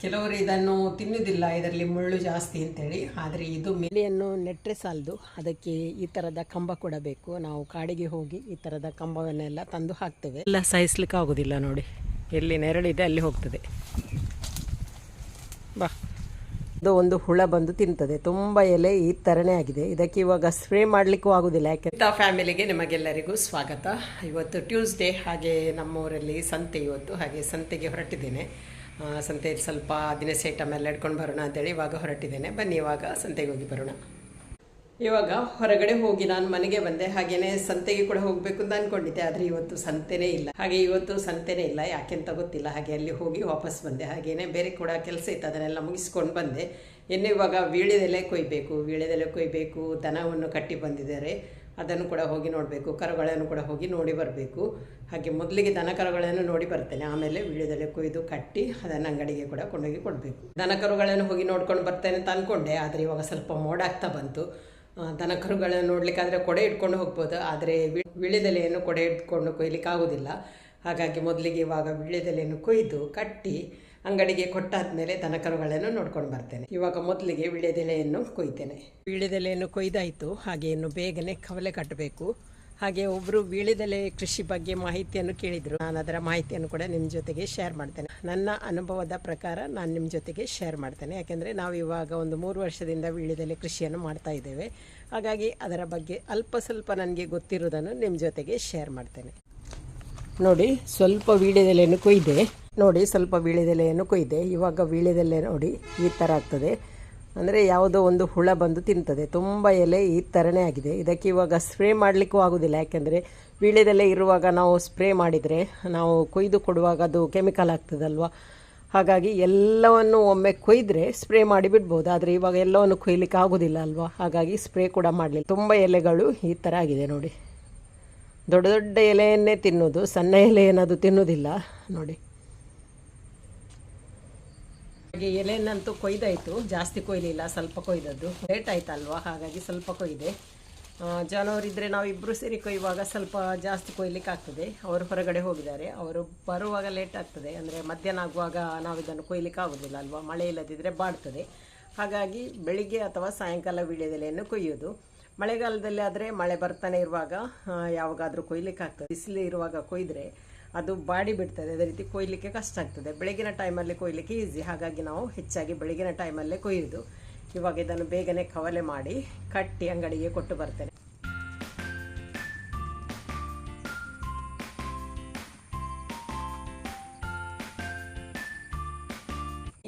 ಕೆಲವರು ಇದನ್ನು ತಿನ್ನುವುದಿಲ್ಲ ಇದರಲ್ಲಿ ಮುಳ್ಳು ಜಾಸ್ತಿ ಅಂತೇಳಿ. ಆದರೆ ಇದು ಮೇಲೆಯನ್ನು ನೆಟ್ಟರೆ ಸಾಲದು. ಅದಕ್ಕೆ ಈ ಥರದ ಕಂಬ ಕೂಡ ಬೇಕು. ನಾವು ಕಾಡಿಗೆ ಹೋಗಿ ಈ ಥರದ ಕಂಬವನ್ನೆಲ್ಲ ತಂದು ಹಾಕ್ತೇವೆ. ಎಲ್ಲ ಸಾಯಿಸ್ಲಿಕ್ಕೆ ಆಗೋದಿಲ್ಲ ನೋಡಿ. ಎಲ್ಲಿ ನೆರಳಿದೆ ಅಲ್ಲಿ ಹೋಗ್ತದೆ. ಬಾ. ಇದು ಒಂದು ಹುಳ ಬಂದು ತಿಂತದೆ. ತುಂಬ ಎಲೆ ಈ ತರನೇ ಆಗಿದೆ. ಇದಕ್ಕೆ ಇವಾಗ ಸ್ಪ್ರೇ ಮಾಡ್ಲಿಕ್ಕೂ ಆಗೋದಿಲ್ಲ. ಯಾಕೆ ಫ್ಯಾಮಿಲಿಗೆ ನಿಮಗೆಲ್ಲರಿಗೂ ಸ್ವಾಗತ. ಇವತ್ತು ಟ್ಯೂಸ್ಡೇ ಹಾಗೆ ನಮ್ಮ ಊರಲ್ಲಿ ಸಂತೆ ಇವತ್ತು ಹಾಗೆ ಸಂತೆಗೆ ಹೊರಟಿದ್ದೇನೆ. ಸಂತೆಯಲ್ಲಿ ಸ್ವಲ್ಪ ದಿನಸಿ ಐಟಮ್ ಎಲ್ಲ ಇಟ್ಕೊಂಡು ಬರೋಣ ಅಂತೇಳಿ ಇವಾಗ ಹೊರಟಿದ್ದೇನೆ. ಬನ್ನಿ, ಇವಾಗ ಸಂತೆಗೆ ಹೋಗಿ ಬರೋಣ. ಇವಾಗ ಹೊರಗಡೆ ಹೋಗಿ ನಾನು ಮನೆಗೆ ಬಂದೆ. ಹಾಗೇನೆ ಸಂತೆಗೆ ಕೂಡ ಹೋಗಬೇಕು ಅಂತ ಅನ್ಕೊಂಡಿದ್ದೆ. ಆದರೆ ಇವತ್ತು ಸಂತೆನೇ ಇಲ್ಲ. ಹಾಗೆ ಇವತ್ತು ಸಂತೆನೇ ಇಲ್ಲ. ಯಾಕೆಂತ ಗೊತ್ತಿಲ್ಲ. ಹಾಗೆ ಅಲ್ಲಿ ಹೋಗಿ ವಾಪಸ್ ಬಂದೆ. ಹಾಗೇನೆ ಬೇರೆ ಕೂಡ ಕೆಲಸ ಇತ್ತು. ಅದನ್ನೆಲ್ಲ ಮುಗಿಸ್ಕೊಂಡು ಬಂದೆ. ಇನ್ನು ಇವಾಗ ವೀಳ್ಯದೆಲೆ ಕೊಯ್ಬೇಕು. ವೀಳ್ಯದೆಲೆ ಕೊಯ್ಬೇಕು. ದನವನ್ನು ಕಟ್ಟಿ ಬಂದಿದ್ದಾರೆ. ಅದನ್ನು ಕೂಡ ಹೋಗಿ ನೋಡಬೇಕು, ಕರುಗಳನ್ನು ಕೂಡ ಹೋಗಿ ನೋಡಿ ಬರಬೇಕು. ಹಾಗೆ ಮೊದಲಿಗೆ ದನ ಕರುಗಳನ್ನು ನೋಡಿ ಬರ್ತೇನೆ. ಆಮೇಲೆ ವೀಳ್ಯದೆಲೆ ಕೊಯ್ದು ಕಟ್ಟಿ ಅದನ್ನು ಅಂಗಡಿಗೆ ಕೂಡ ಕೊಂಡೋಗಿ ಕೊಡಬೇಕು. ದನ ಕರುಗಳನ್ನು ಹೋಗಿ ನೋಡ್ಕೊಂಡು ಬರ್ತೇನೆ ಅಂತ ಅಂದ್ಕೊಂಡೆ ಆದರೆ ಇವಾಗ ಸ್ವಲ್ಪ ಮೋಡ ಆಗ್ತಾ ಬಂತು. ದನ ಕರುಗಳನ್ನು ನೋಡಲಿಕ್ಕಾದರೆ ಕೊಡೆ ಇಟ್ಕೊಂಡು ಹೋಗ್ಬೋದು, ಆದರೆ ವಿಳ್ಯದೆಲೆಯನ್ನು ಕೊಡೆ ಇಟ್ಕೊಂಡು ಕೊಯ್ಲಿಕ್ಕೆ ಆಗೋದಿಲ್ಲ ಹಾಗಾಗಿ ಮೊದಲಿಗೆ ಇವಾಗ ವಿಳ್ಯದೆಲೆಯನ್ನು ಕೊಯ್ದು ಕಟ್ಟಿ ಅಂಗಡಿಗೆ ಕೊಟ್ಟಾದ್ಮೇಲೆ ದನ ಕರುಗಳನ್ನು ನೋಡ್ಕೊಂಡು ಬರ್ತೇನೆ. ಇವಾಗ ಮೊದಲಿಗೆ ವಿಳ್ಯದೆಲೆಯನ್ನು ಕೊಯ್ತೇನೆ. ವಿಳ್ಯದೆಲೆಯನ್ನು ಕೊಯ್ದಾಯಿತು. ಹಾಗೆ ಇನ್ನು ಬೇಗನೆ ಕವಲೆ ಕಟ್ಟಬೇಕು. ಹಾಗೆ ಒಬ್ಬರು ವೀಳ್ಯದೆಲೆ ಕೃಷಿ ಬಗ್ಗೆ ಮಾಹಿತಿಯನ್ನು ಕೇಳಿದರು. ನಾನು ಅದರ ಮಾಹಿತಿಯನ್ನು ಕೂಡ ನಿಮ್ಮ ಜೊತೆಗೆ ಶೇರ್ ಮಾಡ್ತೇನೆ. ನನ್ನ ಅನುಭವದ ಪ್ರಕಾರ ನಾನು ನಿಮ್ಮ ಜೊತೆಗೆ ಶೇರ್ ಮಾಡ್ತೇನೆ. ಯಾಕೆಂದರೆ ನಾವು ಇವಾಗ ಒಂದು ಮೂರು ವರ್ಷದಿಂದ ವೀಳ್ಯದೆಲೆ ಕೃಷಿಯನ್ನು ಮಾಡ್ತಾ ಇದ್ದೇವೆ. ಹಾಗಾಗಿ ಅದರ ಬಗ್ಗೆ ಅಲ್ಪ ಸ್ವಲ್ಪ ನನಗೆ ಗೊತ್ತಿರೋದನ್ನು ನಿಮ್ಮ ಜೊತೆಗೆ ಶೇರ್ ಮಾಡ್ತೇನೆ. ನೋಡಿ, ಸ್ವಲ್ಪ ವೀಳ್ಯದೆಲೆಯನ್ನು ಕೊಯ್ದೆ. ನೋಡಿ ಸ್ವಲ್ಪ ವೀಳ್ಯದೆಲೆಯನ್ನು ಕೊಯ್ದೆ ಇವಾಗ ವೀಳ್ಯದೆಲೆ ನೋಡಿ ಈ ಥರ ಆಗ್ತದೆ. ಅಂದರೆ ಯಾವುದೋ ಒಂದು ಹುಳ ಬಂದು ತಿಂತದೆ. ತುಂಬ ಎಲೆ ಈ ಥರನೇ ಆಗಿದೆ. ಇದಕ್ಕೆ ಇವಾಗ ಸ್ಪ್ರೇ ಮಾಡಲಿಕ್ಕೂ ಆಗೋದಿಲ್ಲ. ಯಾಕೆಂದರೆ ವೀಳ್ಯದೆಲೆ ಇರುವಾಗ ನಾವು ಸ್ಪ್ರೇ ಮಾಡಿದರೆ ನಾವು ಕೊಯ್ದು ಕೊಡುವಾಗ ಅದು ಕೆಮಿಕಲ್ ಆಗ್ತದಲ್ವ? ಹಾಗಾಗಿ ಎಲ್ಲವನ್ನು ಒಮ್ಮೆ ಕೊಯ್ದರೆ ಸ್ಪ್ರೇ ಮಾಡಿ ಬಿಡ್ಬೋದು. ಆದರೆ ಇವಾಗ ಎಲ್ಲವನ್ನು ಕೊಯ್ಲಿಕ್ಕೆ ಆಗೋದಿಲ್ಲ ಅಲ್ವಾ? ಹಾಗಾಗಿ ಸ್ಪ್ರೇ ಕೂಡ ಮಾಡಲಿಲ್ಲ. ತುಂಬ ಎಲೆಗಳು ಈ ಥರ ಆಗಿದೆ ನೋಡಿ. ದೊಡ್ಡ ದೊಡ್ಡ ಎಲೆಯನ್ನೇ ತಿನ್ನೋದು, ಸಣ್ಣ ಎಲೆ ಏನದು ತಿನ್ನೋದಿಲ್ಲ ನೋಡಿ. ಹಾಗೆ ಎಲೆಯನ್ನಂತೂ ಕೊಯ್ದಾಯಿತು. ಜಾಸ್ತಿ ಕೊಯ್ಲಿಲ್ಲ, ಸ್ವಲ್ಪ ಕೊಯ್ದದ್ದು. ಲೇಟ್ ಆಯ್ತಲ್ವಾ? ಹಾಗಾಗಿ ಸ್ವಲ್ಪ ಕೊಯ್ದೆ. ಇದ್ರೆ ನಾವು ಇಬ್ಬರು ಸೇರಿ ಕೊಯ್ಯುವಾಗ ಸ್ವಲ್ಪ ಜಾಸ್ತಿ ಕೊಯ್ಲಿಕ್ಕೆ ಆಗ್ತದೆ. ಅವರು ಹೊರಗಡೆ ಹೋಗಿದ್ದಾರೆ. ಅವರು ಬರುವಾಗ ಲೇಟ್ ಆಗ್ತದೆ. ಅಂದರೆ ಮಧ್ಯಾಹ್ನ ಆಗುವಾಗ ನಾವು ಇದನ್ನು ಕೊಯ್ಲಿಕ್ಕೆ ಆಗೋದಿಲ್ಲ ಅಲ್ವಾ? ಮಳೆ ಇಲ್ಲದಿದ್ದರೆ ಬಾಡ್ತದೆ. ಹಾಗಾಗಿ ಬೆಳಿಗ್ಗೆ ಅಥವಾ ಸಾಯಂಕಾಲ ವೀಳ್ಯದೆಲೆಯನ್ನು ಕೊಯ್ಯೋದು. ಮಳೆಗಾಲದಲ್ಲಿ ಆದರೆ ಮಳೆ ಬರ್ತಾನೆ ಇರುವಾಗ ಯಾವಾಗಾದರೂ ಕೊಯ್ಲಿಕ್ಕೆ ಆಗ್ತದೆ. ಬಿಸಿಲು ಇರುವಾಗ ಕೊಯ್ದರೆ ಅದು ಬಾಡಿ ಬಿಡ್ತದೆ. ಅದೇ ರೀತಿ ಕೊಯ್ಲಿಕ್ಕೆ ಕಷ್ಟ ಆಗ್ತದೆ. ಬೆಳಗಿನ ಟೈಮಲ್ಲಿ ಕೊಯ್ಲಿಕ್ಕೆ ಈಸಿ ಹಾಗಾಗಿ ನಾವು ಹೆಚ್ಚಾಗಿ ಬೆಳಗಿನ ಟೈಮಲ್ಲೇ ಕೊಯ್ಯೋದು. ಇವಾಗ ಇದನ್ನು ಬೇಗನೆ ಕವಲೆ ಮಾಡಿ ಕಟ್ಟಿ ಅಂಗಡಿಗೆ ಕೊಟ್ಟು ಬರ್ತೇನೆ.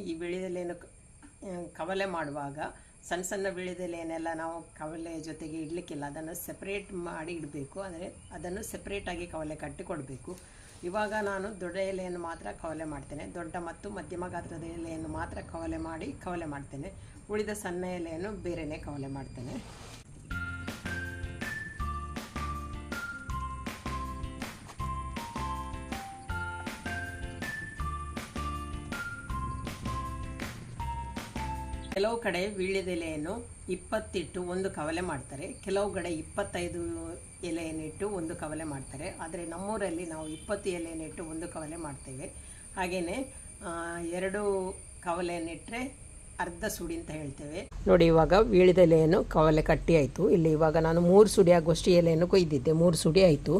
ಈ ಆ, ಕವಲೆ ಮಾಡುವಾಗ ಸಣ್ಣ ಸಣ್ಣ ವಿಳಿದೆಲೆಯನ್ನೆಲ್ಲ ನಾವು ಕವಲೆ ಜೊತೆಗೆ ಇಡಲಿಕ್ಕಿಲ್ಲ ಅದನ್ನು ಸೆಪ್ರೇಟ್ ಮಾಡಿ ಇಡಬೇಕು. ಅಂದರೆ ಅದನ್ನು ಸೆಪ್ರೇಟಾಗಿ ಕವಲೆ ಕಟ್ಟಿ ಕೊಡಬೇಕು. ಇವಾಗ ನಾನು ದೊಡ್ಡ ಎಲೆಯನ್ನು ಮಾತ್ರ ಕವಲೆ ಮಾಡ್ತೇನೆ. ದೊಡ್ಡ ಮತ್ತು ಮಧ್ಯಮ ಗಾತ್ರದ ಎಲೆಯನ್ನು ಮಾತ್ರ ಕವಲೆ ಮಾಡಿ ಕವಲೆ ಮಾಡ್ತೇನೆ. ಉಳಿದ ಸಣ್ಣ ಎಲೆಯನ್ನು ಬೇರೆಯೇ ಕವಲೆ ಮಾಡ್ತೇನೆ. ಕೆಲವು ಕಡೆ ವೀಳ್ಯದೆಲೆಯನ್ನು ಇಪ್ಪತ್ತಿಟ್ಟು ಒಂದು ಕವಲೆ ಮಾಡ್ತಾರೆ. ಕೆಲವು ಕಡೆ ಇಪ್ಪತ್ತೈದು ಎಲೆಯನ್ನಿಟ್ಟು ಒಂದು ಕವಲೆ ಮಾಡ್ತಾರೆ. ಆದರೆ ನಮ್ಮೂರಲ್ಲಿ ನಾವು ಇಪ್ಪತ್ತು ಎಲೆಯನ್ನಿಟ್ಟು ಒಂದು ಕವಲೆ ಮಾಡ್ತೇವೆ. ಹಾಗೆಯೇ ಎರಡು ಕವಲೆಯನ್ನಿಟ್ಟರೆ ಅರ್ಧ ಸುಡಿ ಅಂತ ಹೇಳ್ತೇವೆ. ನೋಡಿ, ಇವಾಗ ವೀಳ್ಯದೆಲೆಯನ್ನು ಕವಲೆ ಕಟ್ಟಿ ಆಯಿತು. ಇಲ್ಲಿ ಇವಾಗ ನಾನು ಮೂರು ಸುಡಿ ಆಗುವಷ್ಟು ಎಲೆಯನ್ನು ಕೊಯ್ದಿದ್ದೆ. ಮೂರು ಸುಡಿ ಆಯಿತು.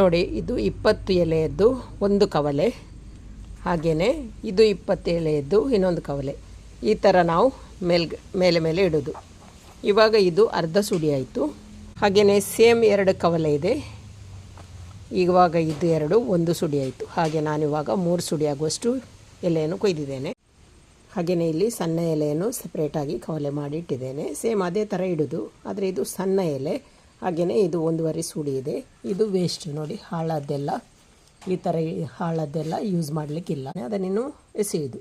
ನೋಡಿ, ಇದು ಇಪ್ಪತ್ತು ಎಲೆಯದ್ದು ಒಂದು ಕವಲೆ. ಹಾಗೆಯೇ, ಇದು ಇಪ್ಪತ್ತು ಎಲೆಯದ್ದು ಇನ್ನೊಂದು ಕವಲೆ. ಈ ಥರ ನಾವು ಮೇಲ್, ಮೇಲೆ ಮೇಲೆ ಇಡೋದು. ಇವಾಗ ಇದು ಅರ್ಧ ಸುಡಿ ಆಯಿತು. ಹಾಗೆಯೇ ಸೇಮ್ ಎರಡು ಕವಲೆ ಇದೆ. ಇವಾಗ ಇದು ಎರಡು, ಒಂದು ಸುಡಿ ಆಯಿತು. ಹಾಗೆ ನಾನಿವಾಗ ಮೂರು ಸುಡಿ ಆಗುವಷ್ಟು ಎಲೆಯನ್ನು ಕೊಯ್ದಿದ್ದೇನೆ. ಹಾಗೆಯೇ ಇಲ್ಲಿ ಸಣ್ಣ ಎಲೆಯನ್ನು ಸಪ್ರೇಟಾಗಿ ಕವಲೆ ಮಾಡಿ ಇಟ್ಟಿದ್ದೇನೆ. ಸೇಮ್ ಅದೇ ಥರ ಇಡೋದು. ಆದರೆ ಇದು ಸಣ್ಣ ಎಲೆ. ಹಾಗೆಯೇ ಇದು ಒಂದೂವರೆ ಸುಡಿ ಇದೆ. ಇದು ವೇಸ್ಟ್ ನೋಡಿ, ಹಾಳಾದ್ದೆಲ್ಲ ಈ ಥರ ಹಾಳಾದ್ದೆಲ್ಲ ಯೂಸ್ ಮಾಡಲಿಕ್ಕಿಲ್ಲ. ಅದನ್ನಿನ್ನು ಎಸೆಯುವುದು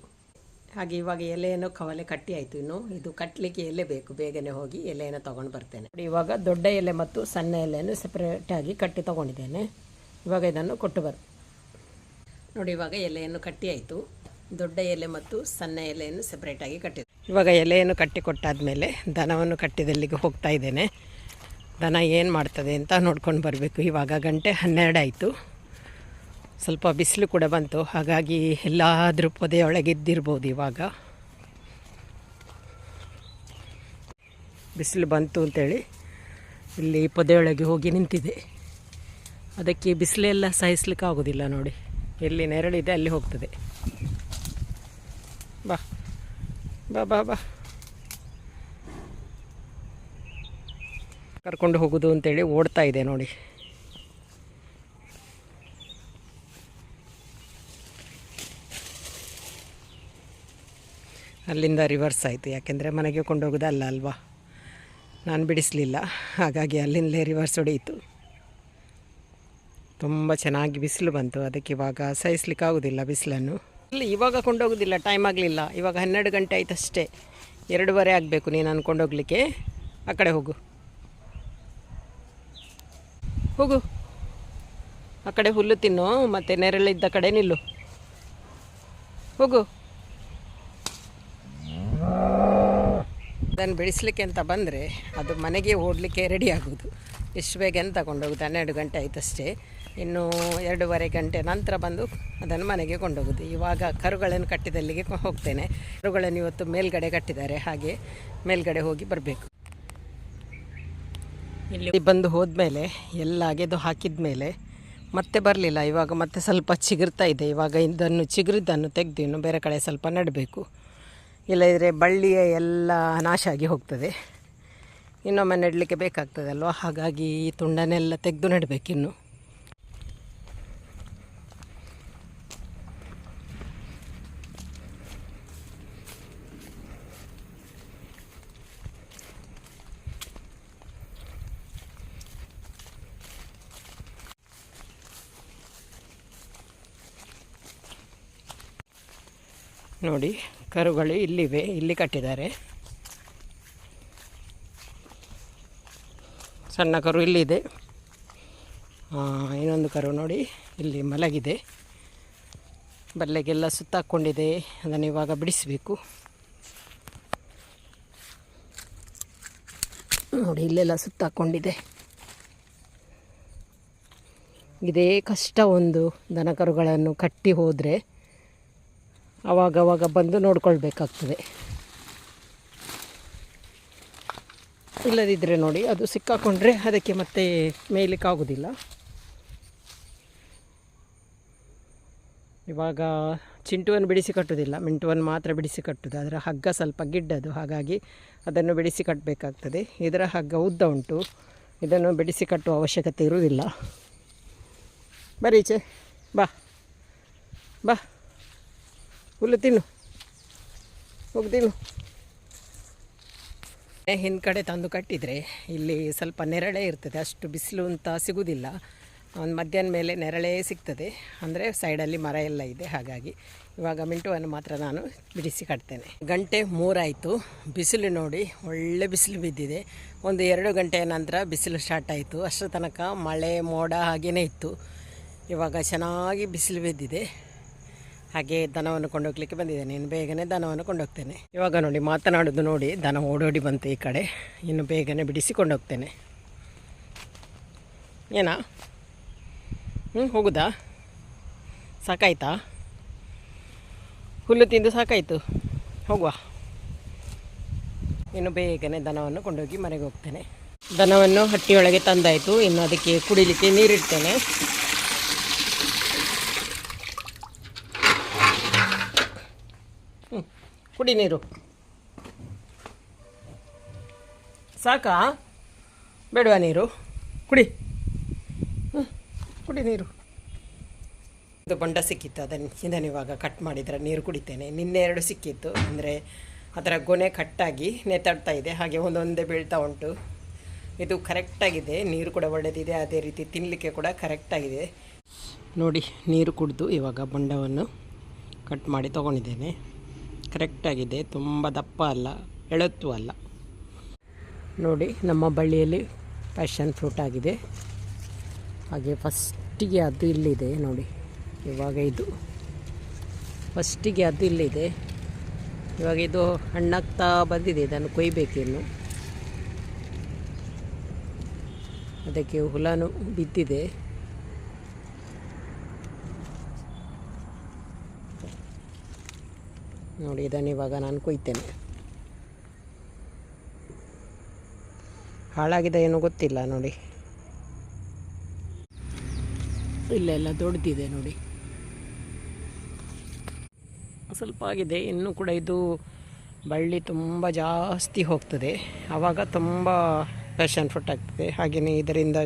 ಹಾಗೆ ಇವಾಗ ಎಲೆಯನ್ನು ಕವಲೆ ಕಟ್ಟಿ ಆಯಿತು ಇನ್ನು. ಇದು ಕಟ್ಟಲಿಕ್ಕೆ ಎಲೆ ಬೇಕು. ಬೇಗನೆ ಹೋಗಿ ಎಲೆಯನ್ನು ತೊಗೊಂಡು ಬರ್ತೇನೆ. ಇವಾಗ ದೊಡ್ಡ ಎಲೆ ಮತ್ತು ಸಣ್ಣ ಎಲೆಯನ್ನು ಸಪ್ರೇಟಾಗಿ ಕಟ್ಟಿ ತೊಗೊಂಡಿದ್ದೇನೆ. ಇವಾಗ ಇದನ್ನು ಕೊಟ್ಟು ಬರ್ ನೋಡಿ, ಇವಾಗ ಎಲೆಯನ್ನು ಕಟ್ಟಿ ಆಯಿತು. ದೊಡ್ಡ ಎಲೆ ಮತ್ತು ಸಣ್ಣ ಎಲೆಯನ್ನು ಸಪ್ರೇಟಾಗಿ ಕಟ್ಟಿದೆ ಇವಾಗ ಎಲೆಯನ್ನು ಕಟ್ಟಿ ಕೊಟ್ಟಾದಮೇಲೆ ದನವನ್ನು ಕಟ್ಟಿದಲ್ಲಿಗೆ ಹೋಗ್ತಾ ಇದ್ದೇನೆ. ದನ ಏನು ಮಾಡ್ತದೆ ಅಂತ ನೋಡ್ಕೊಂಡು ಬರಬೇಕು. ಇವಾಗ ಗಂಟೆ ಹನ್ನೆರಡು ಆಯಿತು. ಸ್ವಲ್ಪ ಬಿಸಿಲು ಕೂಡ ಬಂತು. ಹಾಗಾಗಿ ಎಲ್ಲಾದರೂ ಪೊದೆಯೊಳಗೆ ಇದ್ದಿರ್ಬೋದು ಇವಾಗ. ಬಿಸಿಲು ಬಂತು ಅಂತೇಳಿ ಇಲ್ಲಿ ಪೊದೆಯೊಳಗೆ ಹೋಗಿ ನಿಂತಿದೆ. ಅದಕ್ಕೆ ಬಿಸಿಲೆಲ್ಲ ಸಹಿಸ್ಲಿಕ್ಕೆ ಆಗೋದಿಲ್ಲ ನೋಡಿ. ಎಲ್ಲಿ ನೆರಳಿದೆ ಅಲ್ಲಿ ಹೋಗ್ತದೆ. ಬಾ ಬಾ ಬಾ ಬಾ. ಕರ್ಕೊಂಡು ಹೋಗೋದು ಅಂತೇಳಿ ಓಡ್ತಾ ಇದೆ ನೋಡಿ. ಅಲ್ಲಿಂದ ರಿವರ್ಸ್ ಆಯಿತು. ಯಾಕೆಂದರೆ ಮನೆಗೆ ಕೊಂಡೋಗೋದಲ್ಲ ಅಲ್ವಾ? ನಾನು ಬಿಡಿಸಲಿಲ್ಲ. ಹಾಗಾಗಿ ಅಲ್ಲಿಂದಲೇ ರಿವರ್ಸ್ ಹೊಡೆಯಿತು. ತುಂಬ ಚೆನ್ನಾಗಿ ಬಿಸಿಲು ಬಂತು. ಅದಕ್ಕೆ ಇವಾಗ ಸಹಿಸ್ಲಿಕ್ಕೆ ಆಗೋದಿಲ್ಲ ಬಿಸಿಲನ್ನು. ಇಲ್ಲ ಇವಾಗ ಕೊಂಡೋಗೋದಿಲ್ಲ ಟೈಮ್ ಆಗಲಿಲ್ಲ. ಇವಾಗ ಹನ್ನೆರಡು ಗಂಟೆ ಆಯ್ತು ಅಷ್ಟೇ. ಎರಡೂವರೆ ಆಗಬೇಕು. ನೀನು ಅನ್ಕೊಂಡೋಗ್ಲಿಕ್ಕೆ ಆ ಕಡೆ ಹೋಗು. ಹೋಗು. ಆ ಕಡೆ ಹುಲ್ಲು ತಿನ್ನು, ಮತ್ತು ನೆರಳಿದ್ದ ಕಡೆ ನಿಲ್ಲು. ಹೋಗು. ಅದನ್ನು ಬಿಡಿಸ್ಲಿಕ್ಕೆ ಅಂತ ಬಂದರೆ ಅದು ಮನೆಗೆ ಓಡಲಿಕ್ಕೆ ರೆಡಿ ಆಗೋದು ಎಷ್ಟು ಬೇಗ ತಗೊಂಡೋಗೋದು ಹನ್ನೆರಡು ಗಂಟೆ ಆಯ್ತಷ್ಟೇ. ಇನ್ನು ಎರಡೂವರೆ ಗಂಟೆ ನಂತರ ಬಂದು ಅದನ್ನು ಮನೆಗೆ ಕೊಂಡೋಗುದು ಇವಾಗ ಕರುಗಳನ್ನು ಕಟ್ಟಿದಲ್ಲಿಗೆ ಹೋಗ್ತೇನೆ. ಕರುಗಳನ್ನು ಇವತ್ತು ಮೇಲ್ಗಡೆ ಕಟ್ಟಿದ್ದಾರೆ. ಹಾಗೆ ಮೇಲ್ಗಡೆ ಹೋಗಿ ಬರಬೇಕು. ಇಲ್ಲಿ ಬಂದು ಹೋದ್ಮೇಲೆ ಎಲ್ಲ ಅಗೆದು ಹಾಕಿದ ಮೇಲೆ ಮತ್ತೆ ಬರಲಿಲ್ಲ. ಇವಾಗ ಮತ್ತೆ ಸ್ವಲ್ಪ ಚಿಗುರ್ತಾ ಇದೆ. ಇವಾಗ ಇದನ್ನು ಚಿಗುರಿದ್ದನ್ನು ತೆಗೆದು ಇನ್ನು ಬೇರೆ ಕಡೆ ಸ್ವಲ್ಪ ನೆಡಬೇಕು. ಇಲ್ಲದಿದ್ದರೆ ಬಳ್ಳಿಯ ಎಲ್ಲ ನಾಶ ಆಗಿ ಹೋಗ್ತದೆ. ಇನ್ನೊಮ್ಮೆ ನೆಡಲಿಕ್ಕೆ ಬೇಕಾಗ್ತದಲ್ವ ಹಾಗಾಗಿ ಈ ತುಂಡನ್ನೆಲ್ಲ ತೆಗೆದು ನೆಡಬೇಕಿನ್ನು ನೋಡಿ ಕರುಗಳು ಇಲ್ಲಿವೆ, ಇಲ್ಲಿ ಕಟ್ಟಿದ್ದಾರೆ. ಸಣ್ಣ ಕರು ಇಲ್ಲಿದೆ. ಇನ್ನೊಂದು ಕರು ನೋಡಿ, ಇಲ್ಲಿ ಮಲಗಿದೆ. ಬಲ್ಲೆಗೆಲ್ಲ ಸುತ್ತಾಕ್ಕೊಂಡಿದೆ, ಅದನ್ನು ಇವಾಗ ಬಿಡಿಸಬೇಕು. ನೋಡಿ, ಇಲ್ಲೆಲ್ಲ ಸುತ್ತಾಕ್ಕೊಂಡಿದೆ. ಇದೇ ಕಷ್ಟ ಒಂದು ದನಕರುಗಳನ್ನು ಕಟ್ಟಿ ಹೋದರೆ ಅವಾಗವಾಗ ಬಂದು ನೋಡ್ಕೊಳ್ಬೇಕಾಗ್ತದೆ. ಇಲ್ಲದಿದ್ದರೆ ನೋಡಿ, ಅದು ಸಿಕ್ಕಾಕೊಂಡ್ರೆ ಅದಕ್ಕೆ ಮತ್ತೆ ಮೇಯ್ಲಿಕ್ಕೆ ಆಗೋದಿಲ್ಲ ಇವಾಗ ಚಿಂಟುವನ್ನು ಬಿಡಿಸಿ ಕಟ್ಟುವುದಿಲ್ಲ ಮಿಂಟುವನ್ನು ಮಾತ್ರ ಬಿಡಿಸಿ ಕಟ್ಟುವುದು ಅದರ ಹಗ್ಗ ಸ್ವಲ್ಪ ಗಿಡ್ಡದು, ಹಾಗಾಗಿ ಅದನ್ನು ಬಿಡಿಸಿ ಕಟ್ಟಬೇಕಾಗ್ತದೆ. ಇದರ ಹಗ್ಗ ಉದ್ದ ಉಂಟು, ಇದನ್ನು ಬಿಡಿಸಿ ಕಟ್ಟುವ ಅವಶ್ಯಕತೆ ಇರುವುದಿಲ್ಲ. ಬರೀಚೆ, ಬಾ ಬಾ. ಹುಲ್ಲು ತಿನ್ನು. ಹೋಗಿ ತಿನ್ನು. ಹಿಂದ ಕಡೆ ತಂದು ಕಟ್ಟಿದರೆ ಇಲ್ಲಿ ಸ್ವಲ್ಪ ನೆರಳೆ ಇರ್ತದೆ. ಅಷ್ಟು ಬಿಸಿಲು ಅಂತ ಸಿಗುವುದಿಲ್ಲ ಒಂದು ಮಧ್ಯಾಹ್ನ ಮೇಲೆ ನೆರಳೇ ಸಿಗ್ತದೆ. ಅಂದರೆ ಸೈಡಲ್ಲಿ ಮರ ಎಲ್ಲ ಇದೆ. ಹಾಗಾಗಿ ಇವಾಗ ಮಿಂಟುವನ್ನು ಮಾತ್ರ ನಾನು ಬಿಡಿಸಿ ಕಟ್ತೇನೆ. ಗಂಟೆ ಮೂರಾಯಿತು. ಬಿಸಿಲು ನೋಡಿ ಒಳ್ಳೆ ಬಿಸಿಲು ಬಿದ್ದಿದೆ. ಒಂದು ಎರಡು ಗಂಟೆಯ ನಂತರ ಬಿಸಿಲು ಸ್ಟಾರ್ಟ್ ಆಯಿತು. ಅಷ್ಟರ ತನಕ ಮಳೆ ಮೋಡ ಹಾಗೇ ಇತ್ತು. ಇವಾಗ ಚೆನ್ನಾಗಿ ಬಿಸಿಲು ಬಿದ್ದಿದೆ. ಹಾಗೆ ದನವನ್ನು ಕೊಂಡೋಗ್ಲಿಕ್ಕೆ ಬಂದಿದ್ದೇನೆ. ಇನ್ನು ಬೇಗನೆ ದನವನ್ನು ಕೊಂಡೋಗ್ತೇನೆ. ಇವಾಗ ನೋಡಿ, ಮಾತನಾಡೋದು ನೋಡಿ, ದನ ಓಡೋಡಿ ಬಂತು ಈ ಕಡೆ. ಇನ್ನು ಬೇಗನೆ ಬಿಡಿಸಿ ಕೊಂಡೋಗ್ತೇನೆ. ಏನಾ? ಹ್ಞೂ ಹೋಗುದಾ? ಸಾಕಾಯ್ತಾ? ಹುಲ್ಲು ತಿಂದು ಸಾಕಾಯಿತು. ಹೋಗುವ. ಇನ್ನು ಬೇಗನೆ ದನವನ್ನು ಕೊಂಡೋಗಿ ಮನೆಗೆ ಹೋಗ್ತೇನೆ. ದನವನ್ನು ಹಟ್ಟಿಯೊಳಗೆ ತಂದಾಯಿತು. ಇನ್ನು ಅದಕ್ಕೆ ಕುಡಿಲಿಕ್ಕೆ ನೀರಿಡ್ತೇನೆ ಹ್ಞೂ ಕುಡಿ ನೀರು. ಸಾಕಾ? ಬೇಡವಾ ನೀರು? ಕುಡಿ. ಕುಡಿ ನೀರು. ಇದು ಬೊಂಡ ಸಿಕ್ಕಿತ್ತು ಅದನ್ನು ಇದನ್ನು ಇವಾಗ ಕಟ್ ಮಾಡಿದರೆ ನೀರು ಕುಡಿತೇನೆ. ನಿನ್ನೆ ಎರಡು ಸಿಕ್ಕಿತ್ತು, ಅಂದರೆ ಅದರ ಗೊನೆ ಕಟ್ಟಾಗಿ ನೇತಾಡ್ತಾ ಇದೆ, ಹಾಗೆ ಒಂದೊಂದೇ ಬೀಳ್ತಾ ಉಂಟು. ಇದು ಕರೆಕ್ಟಾಗಿದೆ, ನೀರು ಕೂಡ ಒಳ್ಳೆದಿದೆ, ಅದೇ ರೀತಿ ತಿನ್ನಲಿಕ್ಕೆ ಕೂಡ ಕರೆಕ್ಟಾಗಿದೆ. ನೋಡಿ, ನೀರು ಕುಡಿದು ಇವಾಗ ಬೊಂಡವನ್ನು ಕಟ್ ಮಾಡಿ ತೊಗೊಂಡಿದ್ದೇನೆ. ಕರೆಕ್ಟಾಗಿದೆ ತುಂಬ ದಪ್ಪ ಅಲ್ಲ, ಎಳತ್ತು ಅಲ್ಲ. ನೋಡಿ, ನಮ್ಮ ಬಳ್ಳಿಯಲ್ಲಿ ಪ್ಯಾಷನ್ ಫ್ರೂಟ್ ಆಗಿದೆ. ಹಾಗೆ ಫಸ್ಟಿಗೆ ಅದು ಇಲ್ಲಿದೆ, ನೋಡಿ. ಇವಾಗ ಇದು. ಫಸ್ಟಿಗೆ ಅದು ಇಲ್ಲಿದೆ. ಇವಾಗ ಇದು ಹಣ್ಣಾಗ್ತಾ ಬಂದಿದೆ, ಇದನ್ನು ಕೊಯ್ಬೇಕಿನ್ನು ಅದಕ್ಕೆ ಹುಲಾನು ಬಿದ್ದಿದೆ. ನೋಡಿ, ಇದನ್ನು ಇವಾಗ ನಾನು ಕೊಯ್ತೇನೆ. ಹಾಳಾಗಿದೆ ಏನು ಗೊತ್ತಿಲ್ಲ ನೋಡಿ. ಇಲ್ಲ ಎಲ್ಲ ದೊಡ್ಡದಿದೆ ನೋಡಿ. ಸ್ವಲ್ಪ ಆಗಿದೆ, ಇನ್ನೂ ಕೂಡ ಇದು ಬಳ್ಳಿ ತುಂಬ ಜಾಸ್ತಿ ಹೋಗ್ತದೆ. ಆವಾಗ ತುಂಬ ಪ್ಯಾಷನ್ ಫ್ರೂಟ್ ಆಗ್ತದೆ. ಹಾಗೆಯೇ ಇದರಿಂದ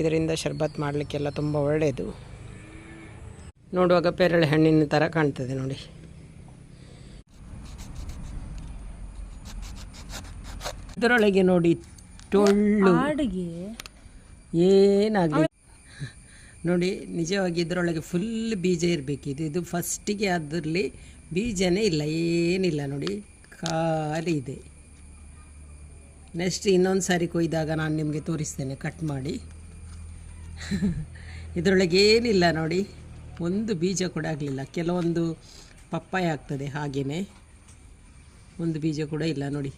ಇದರಿಂದ ಶರ್ಬತ್ ಮಾಡಲಿಕ್ಕೆಲ್ಲ ತುಂಬ ಒಳ್ಳೆಯದು ನೋಡುವಾಗ ಪೇರಳೆ ಹಣ್ಣಿನ ಥರ ಕಾಣ್ತದೆ ನೋಡಿ. ಇದರೊಳಗೆ ನೋಡಿ ಟೊಳ್ಳು. ಅಡುಗೆ ಏನಾಗಲಿ. ನೋಡಿ ನಿಜವಾಗಿ ಇದರೊಳಗೆ ಫುಲ್ ಬೀಜ ಇರಬೇಕಿದೆ ಇದು ಫಸ್ಟಿಗೆ ಅದರಲ್ಲಿ ಬೀಜನೇ ಇಲ್ಲ ಏನಿಲ್ಲ ನೋಡಿ ಖಾಲಿ ಇದೆ. ನೆಕ್ಸ್ಟ್ ಇನ್ನೊಂದು ಸಾರಿ ಕೊಯ್ದಾಗ ನಾನು ನಿಮಗೆ ತೋರಿಸ್ತೇನೆ ಕಟ್ ಮಾಡಿ. ಇದರೊಳಗೆ ಏನಿಲ್ಲ ನೋಡಿ ಒಂದು ಬೀಜ ಕೂಡ ಆಗಲಿಲ್ಲ. ಕೆಲವೊಂದು ಪಪ್ಪಾಯ ಆಗ್ತದೆ ಹಾಗೆಯೇ ಒಂದು ಬೀಜ ಕೂಡ ಇಲ್ಲ ನೋಡಿ.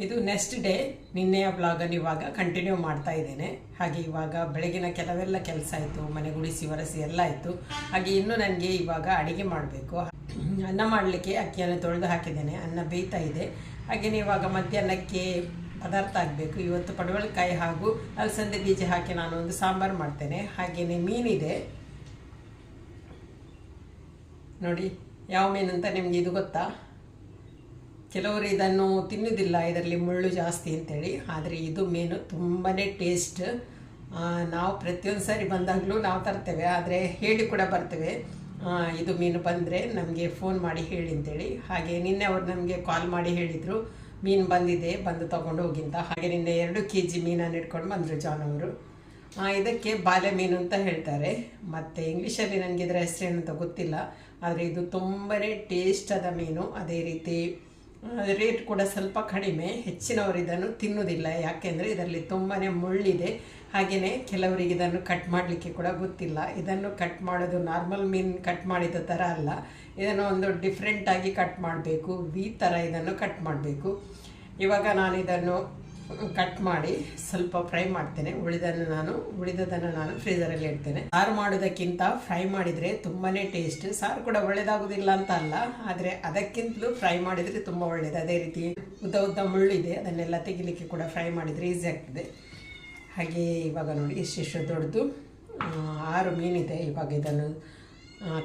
ಇದು ನೆಕ್ಸ್ಟ್ ಡೇ ನಿನ್ನೆಯ ಬ್ಲಾಗನ್ನು ಇವಾಗ ಕಂಟಿನ್ಯೂ ಮಾಡ್ತಾ ಇದ್ದೇನೆ. ಹಾಗೆ ಇವಾಗ ಬೆಳಗಿನ ಕೆಲವೆಲ್ಲ ಕೆಲಸ ಆಯಿತು, ಮನೆ ಗುಡಿಸಿ ಒರೆಸಿ ಎಲ್ಲ ಆಯಿತು. ಹಾಗೆ ಇನ್ನು ನನಗೆ ಇವಾಗ ಅಡುಗೆ ಮಾಡಬೇಕು. ಅನ್ನ ಮಾಡಲಿಕ್ಕೆ ಅಕ್ಕಿಯನ್ನು ತೊಳೆದು ಹಾಕಿದ್ದೇನೆ. ಅನ್ನ ಬೇಯ್ತಾ ಇದೆ. ಹಾಗೆಯೇ ಇವಾಗ ಮಧ್ಯಾಹ್ನಕ್ಕೆ ಪದಾರ್ಥ ಆಗಬೇಕು. ಇವತ್ತು ಪಡವಳಕಾಯಿ ಹಾಗೂ ಅಲಸಂದೆ ಬೀಜ ಹಾಕಿ ನಾನು ಒಂದು ಸಾಂಬಾರು ಮಾಡ್ತೇನೆ. ಹಾಗೆಯೇ ಮೀನಿದೆ. ನೋಡಿ, ಯಾವ ಮೀನು ಅಂತ ನಿಮಗೆ ಇದು ಗೊತ್ತಾ? ಕೆಲವರು ಇದನ್ನು ತಿನ್ನುವುದಿಲ್ಲ ಇದರಲ್ಲಿ ಮುಳ್ಳು ಜಾಸ್ತಿ ಅಂತೇಳಿ. ಆದರೆ ಇದು ಮೀನು ತುಂಬಾ ಟೇಸ್ಟ್ ನಾವು ಪ್ರತಿಯೊಂದು ಸಾರಿ ಬಂದಾಗಲೂ ನಾವು ತರ್ತೇವೆ, ಆದರೆ ಹೇಳಿ ಕೂಡ ಬರ್ತೇವೆ. ಇದು ಮೀನು ಬಂದರೆ ನಮಗೆ ಫೋನ್ ಮಾಡಿ ಹೇಳಿ ಅಂತೇಳಿ. ಹಾಗೆ ನಿನ್ನೆ ಅವರು ನಮಗೆ ಕಾಲ್ ಮಾಡಿ ಹೇಳಿದರು, ಮೀನು ಬಂದಿದೆ, ಬಂದು ತಗೊಂಡು ಹೋಗಿಂತ ಹಾಗೆ ನಿನ್ನೆ ಎರಡು ಕೆ ಜಿ ಮೀನನ್ನು ಇಟ್ಕೊಂಡು ಬಂದರು ಜಾನ್ ಅವರು. ಇದಕ್ಕೆ ಬಾಲೆ ಮೀನು ಅಂತ ಹೇಳ್ತಾರೆ. ಮತ್ತು ಇಂಗ್ಲೀಷಲ್ಲಿ ನನಗೆ ಇದರ ಹೆಸರೇನು ಗೊತ್ತಿಲ್ಲ, ಆದರೆ ಇದು ತುಂಬಾ ಟೇಸ್ಟ್ ಆದ ಮೀನು. ಅದೇ ರೀತಿ ರೇಟ್ ಕೂಡ ಸ್ವಲ್ಪ ಕಡಿಮೆ. ಹೆಚ್ಚಿನವರು ಇದನ್ನು ತಿನ್ನೋದಿಲ್ಲ ಯಾಕೆಂದರೆ ಇದರಲ್ಲಿ ತುಂಬಾ ಮುಳ್ಳಿದೆ. ಹಾಗೆಯೇ ಕೆಲವರಿಗೆ ಇದನ್ನು ಕಟ್ ಮಾಡಲಿಕ್ಕೆ ಕೂಡ ಗೊತ್ತಿಲ್ಲ. ಇದನ್ನು ಕಟ್ ಮಾಡೋದು ನಾರ್ಮಲ್ ಮೀನು ಕಟ್ ಮಾಡಿದ ಥರ ಅಲ್ಲ. ಇದನ್ನು ಒಂದು ಡಿಫ್ರೆಂಟಾಗಿ ಕಟ್ ಮಾಡಬೇಕು. ವಿ ಥರ ಇದನ್ನು ಕಟ್ ಮಾಡಬೇಕು. ಇವಾಗ ನಾನು ಇದನ್ನು ಕಟ್ ಮಾಡಿ ಸ್ವಲ್ಪ ಫ್ರೈ ಮಾಡ್ತೇನೆ. ಉಳಿದನ್ನು ನಾನು, ಉಳಿದದನ್ನು ನಾನು ಫ್ರೀಸರಲ್ಲಿ ಇಡ್ತೇನೆ. ಸಾರು ಮಾಡೋದಕ್ಕಿಂತ ಫ್ರೈ ಮಾಡಿದರೆ ತುಂಬಾ ಟೇಸ್ಟ್ ಸಾರು ಕೂಡ ಒಳ್ಳೆಯದಾಗೋದಿಲ್ಲ ಅಂತ ಅಲ್ಲ, ಆದರೆ ಅದಕ್ಕಿಂತಲೂ ಫ್ರೈ ಮಾಡಿದರೆ ತುಂಬ ಒಳ್ಳೇದು. ಅದೇ ರೀತಿ ಉದ್ದ ಉದ್ದ ಮುಳ್ಳಿದೆ, ಅದನ್ನೆಲ್ಲ ತೆಗಿಲಿಕ್ಕೆ ಕೂಡ ಫ್ರೈ ಮಾಡಿದರೆ ಈಸಿ ಆಗ್ತದೆ. ಹಾಗೆ ಇವಾಗ ನೋಡಿ, ಇಷ್ಟಿಷ್ಟು ದೊಡ್ಡದು ಆರು ಮೀನಿದೆ. ಇವಾಗ ಇದನ್ನು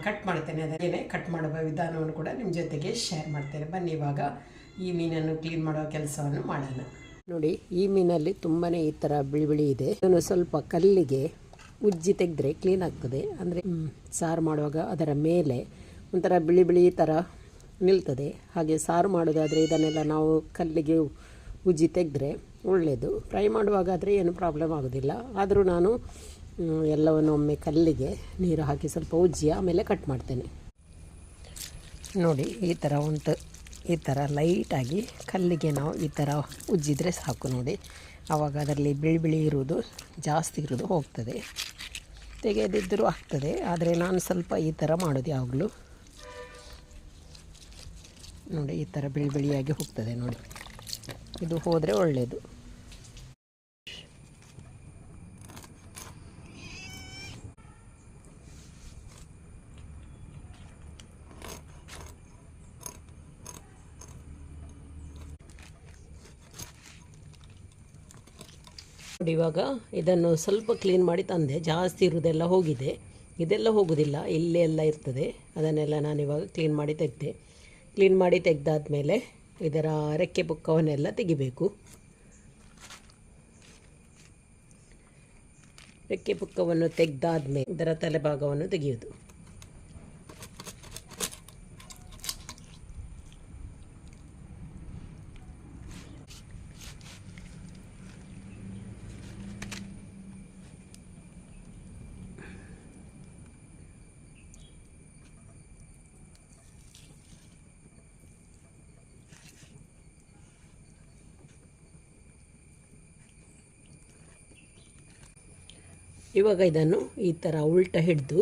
ಕಟ್ ಮಾಡ್ತೇನೆ. ಅದೇನೆ ಕಟ್ ಮಾಡುವ ವಿಧಾನವನ್ನು ಕೂಡ ನಿಮ್ಮ ಜೊತೆಗೆ ಶೇರ್ ಮಾಡ್ತೇನೆ. ಬನ್ನಿ ಇವಾಗ ಈ ಮೀನನ್ನು ಕ್ಲೀನ್ ಮಾಡುವ ಕೆಲಸವನ್ನು ಮಾಡೋಣ. ನೋಡಿ, ಈ ಮೀನಲ್ಲಿ ತುಂಬಾನೇ ಈ ತರ ಬಿಳಿ ಬಿಳಿ ಇದೆ. ಇದನ್ನು ಸ್ವಲ್ಪ ಕಲ್ಲಿಗೆ ಉಜ್ಜಿ ತೆಗೆದ್ರೆ ಕ್ಲೀನ್ ಆಗ್ತದೆ. ಅಂದರೆ ಸಾರು ಮಾಡುವಾಗ ಅದರ ಮೇಲೆ ಒಂಥರ ಬಿಳಿ ಬಿಳಿ ಥರ ನಿಲ್ತದೆ. ಹಾಗೆ ಸಾರು ಮಾಡೋದಾದರೆ ಇದನ್ನೆಲ್ಲ ನಾವು ಕಲ್ಲಿಗೆ ಉಜ್ಜಿ ತೆಗೆದ್ರೆ ಒಳ್ಳೆಯದು ಫ್ರೈ ಮಾಡುವಾಗ ಆದರೆ ಏನು ಪ್ರಾಬ್ಲಮ್ ಆಗೋದಿಲ್ಲ. ಆದರೂ ನಾನು ಎಲ್ಲವನ್ನು ಒಮ್ಮೆ ಕಲ್ಲಿಗೆ ನೀರು ಹಾಕಿ ಸ್ವಲ್ಪ ಉಜ್ಜಿ ಆಮೇಲೆ ಕಟ್ ಮಾಡ್ತೇನೆ. ನೋಡಿ, ಈ ಥರ ಉಂಟು. ಈ ಥರ ಲೈಟಾಗಿ ಕಲ್ಲಿಗೆ ನಾವು ಈ ಥರ ಉಜ್ಜಿದ್ರೆ ಸಾಕು ನೋಡಿ. ಆವಾಗ ಅದರಲ್ಲಿ ಬಿಳಿ ಬಿಳಿ ಇರುವುದು, ಜಾಸ್ತಿ ಇರೋದು ಹೋಗ್ತದೆ. ತೆಗೆಯದಿದ್ದರೂ ಆಗ್ತದೆ, ಆದರೆ ನಾನು ಸ್ವಲ್ಪ ಈ ಥರ ಮಾಡೋದು ಯಾವಾಗಲೂ. ನೋಡಿ, ಈ ಥರ ಬಿಳಿ ಬಿಳಿಯಾಗಿ ಹೋಗ್ತದೆ ನೋಡಿ. ಇದು ಹೋದರೆ ಒಳ್ಳೆಯದು ಇವಾಗ ಇದನ್ನು ಸ್ವಲ್ಪ ಕ್ಲೀನ್ ಮಾಡಿ ತಂದೆ. ಜಾಸ್ತಿ ಇರೋದೆಲ್ಲ ಹೋಗಿದೆ. ಇದೆಲ್ಲ ಹೋಗೋದಿಲ್ಲ. ಇಲ್ಲೇ ಎಲ್ಲ ಇರ್ತದೆ. ಅದನ್ನೆಲ್ಲ ನಾನು ಇವಾಗ ಕ್ಲೀನ್ ಮಾಡಿ ತೆಗೆದೆ. ಕ್ಲೀನ್ ಮಾಡಿ ತೆಗೆದಾದ್ಮೇಲೆ ಇದರ ರೆಕ್ಕೆ ಪುಕ್ಕವನ್ನೆಲ್ಲ ತೆಗಿಬೇಕು. ರೆಕ್ಕೆ ಪುಕ್ಕವನ್ನು ತೆಗೆದಾದ್ಮೇಲೆ ಇದರ ತಲೆಭಾಗವನ್ನು ತೆಗೆಯುವುದು. ಇವಾಗ ಇದನ್ನು ಈ ಥರ ಉಲ್ಟ ಹಿಡಿದು